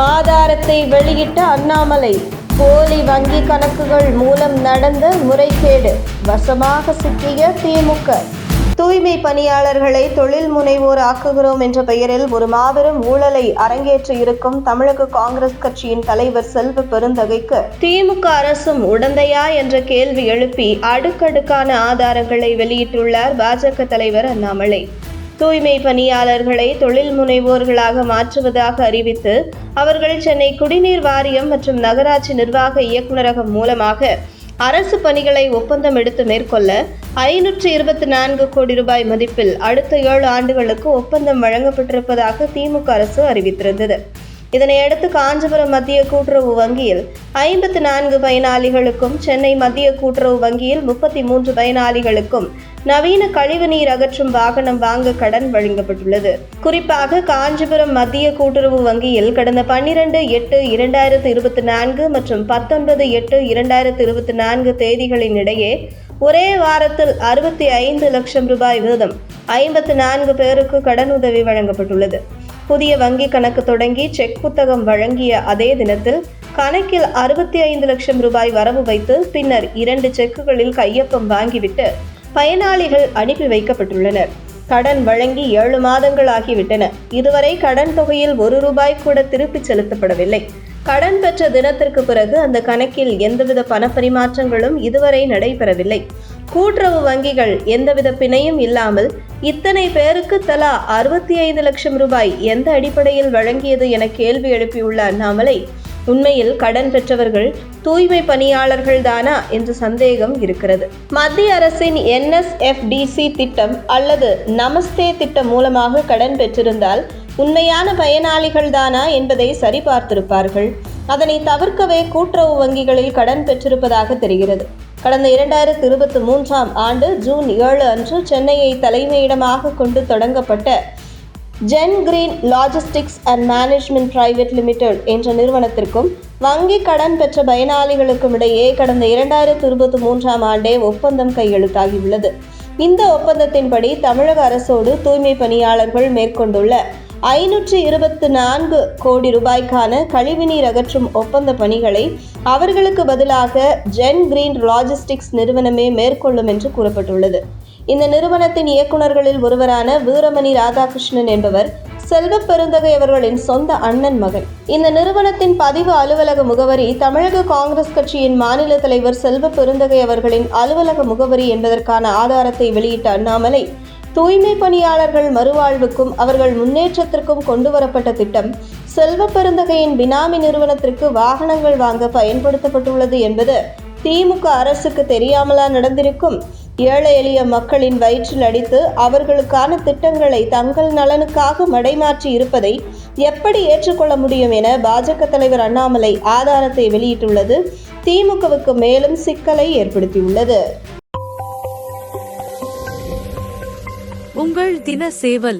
ஆதாரத்தை வெளியிட்ட அண்ணாமலை போலி வங்கி கணக்குகள் மூலம் நடந்த முறைகேடு வசமாக சிக்கிய திமுக. தூய்மை பணியாளர்களை தொழில் முனைவோர் ஆக்குகிறோம் என்ற பெயரில் ஒரு மாபெரும் ஊழலை அரங்கேற்றி இருக்கும் தமிழக காங்கிரஸ் கட்சியின் தலைவர் செல்வ பெருந்தகைக்கு திமுக அரசும் உடந்தையா என்ற கேள்வி எழுப்பி அடுக்கடுக்கான ஆதாரங்களை வெளியிட்டுள்ளார் பாஜக தலைவர் அண்ணாமலை. தூய்மை பணியாளர்களை தொழில் முனைவோர்களாக மாற்றுவதாக அறிவித்து அவர்கள் சென்னை குடிநீர் வாரியம் மற்றும் நகராட்சி நிர்வாக இயக்குநரகம் மூலமாக அரசு பணிகளை ஒப்பந்தம் எடுத்து மேற்கொள்ள ஐநூற்று இருபத்தி நான்கு கோடி ரூபாய் மதிப்பில் அடுத்த ஏழு ஆண்டுகளுக்கு ஒப்பந்தம் வழங்கப்பட்டிருப்பதாக திமுக அரசு அறிவித்திருந்தது. இதனையடுத்து காஞ்சிபுரம் மத்திய கூட்டுறவு வங்கியில் ஐம்பத்து நான்கு பயனாளிகளுக்கும் சென்னை மத்திய கூட்டுறவு வங்கியில் முப்பத்தி மூன்று பயனாளிகளுக்கும் நவீன கழிவுநீர் அகற்றும் வாகனம் வாங்க கடன் வழங்கப்பட்டுள்ளது. குறிப்பாக காஞ்சிபுரம் மத்திய கூட்டுறவு வங்கியில் கடந்த பன்னிரண்டு எட்டு இரண்டாயிரத்து இருபத்தி நான்கு மற்றும் பத்தொன்பது எட்டு இரண்டாயிரத்து இருபத்தி நான்கு தேதிகளின் இடையே ஒரே வாரத்தில் அறுபத்தி ஐந்து லட்சம் ரூபாய் வீதம் ஐம்பத்து நான்கு பேருக்கு கடனுதவி வழங்கப்பட்டுள்ளது. புதிய வங்கி கணக்கு தொடங்கி செக் புத்தகம் வழங்கிய அதே தினத்தில் கணக்கில் அறுபத்தி ஐந்து லட்சம் ரூபாய் வரவு வைத்து பின்னர் இரண்டு செக்குகளில் கையொப்பம் வாங்கிவிட்டு பயனாளிகள் அனுப்பி வைக்கப்பட்டுள்ளனர். கடன் வழங்கி ஏழு மாதங்கள் ஆகிவிட்டன. இதுவரை கடன் தொகையில் ஒரு ரூபாய் கூட திருப்பிச் செலுத்தப்படவில்லை. கடன் பெற்ற தினத்திற்கு பிறகு அந்த கணக்கில் எந்தவித பணப்பரிமாற்றங்களும் இதுவரை நடைபெறவில்லை. கூட்டுறவு வங்கிகள் எந்தவித பிணையும் இல்லாமல் இத்தனை பேருக்கு தலா அறுபத்தி ஐந்து லட்சம் ரூபாய் எந்த அடிப்படையில் வழங்கியது என கேள்வி எழுப்பியுள்ள அண்ணாமலை உண்மையில் கடன் பெற்றவர்கள் தூய்மை பணியாளர்கள் தானா என்ற சந்தேகம் இருக்கிறது. மத்திய அரசின் என்எஸ்எஃப்டிசி திட்டம் அல்லது நமஸ்தே திட்டம் மூலமாக கடன் பெற்றிருந்தால் உண்மையான பயனாளிகள் தானா என்பதை சரிபார்த்திருப்பார்கள். அதனை தவிர்க்கவே கூட்டுறவு வங்கிகளில் கடன் பெற்றிருப்பதாக தெரிகிறது. கடந்த இரண்டாயிரத்தி இருபத்தி மூன்றாம் ஆண்டு ஜூன் ஏழு அன்று சென்னையை தலைமையிடமாக கொண்டு தொடங்கப்பட்ட Zen green logistics and management private limited என்ற நிறுவனத்திற்கும் வங்கி கடன் பெற்ற பயனாளிகளுக்கும் இடையே கடந்த இரண்டாயிரத்து இருபத்தி மூன்றாம் ஆண்டே ஒப்பந்தம் கையெழுத்தாகியுள்ளது. இந்த ஒப்பந்தத்தின்படி தமிழக அரசோடு தூய்மை பணியாளர்கள் மேற்கொண்டுள்ள ஐநூற்று இருபத்து நான்கு கோடி ரூபாய்க்கான கழிவுநீர் அகற்றும் ஒப்பந்த பணிகளை அவர்களுக்கு பதிலாக ஜென் கிரீன் லாஜிஸ்டிக்ஸ் நிறுவனமே மேற்கொள்ளும் என்று கூறப்பட்டுள்ளது. இந்த நிறுவனத்தின் இயக்குநர்களில் ஒருவரான வீரமணி ராதாகிருஷ்ணன் என்பவர் செல்வ பெருந்தகை அவர்களின் சொந்த அண்ணன் மகன். இந்த நிறுவனத்தின் பதிவு அலுவலக முகவரி தமிழக காங்கிரஸ் கட்சியின் மாநில தலைவர் செல்வ பெருந்தகை அவர்களின் அலுவலக முகவரி என்பதற்கான ஆதாரத்தை வெளியிட்ட அண்ணாமலை தூய்மை பணியாளர்கள் மறுவாழ்வுக்கும் அவர்கள் முன்னேற்றத்திற்கும் கொண்டுவரப்பட்ட திட்டம் செல்வ பெருந்தகையின் பினாமி நிறுவனத்திற்கு வாகனங்கள் வாங்க பயன்படுத்தப்பட்டுள்ளது என்பது திமுக அரசுக்கு தெரியாமலா நடந்திருக்கும்? ஏழை எளிய மக்களின் வயிற்றில் அடித்து அவர்களுக்கான திட்டங்களை தங்கள் நலனுக்காக மடைமாற்றி இருப்பதை எப்படி ஏற்றுக்கொள்ள முடியும் என பாஜக தலைவர் அண்ணாமலை ஆதாரத்தை வெளியிட்டுள்ளது. திமுகவுக்கு மேலும் சிக்கலை ஏற்படுத்தியுள்ளது. உங்கள் தின சேவல்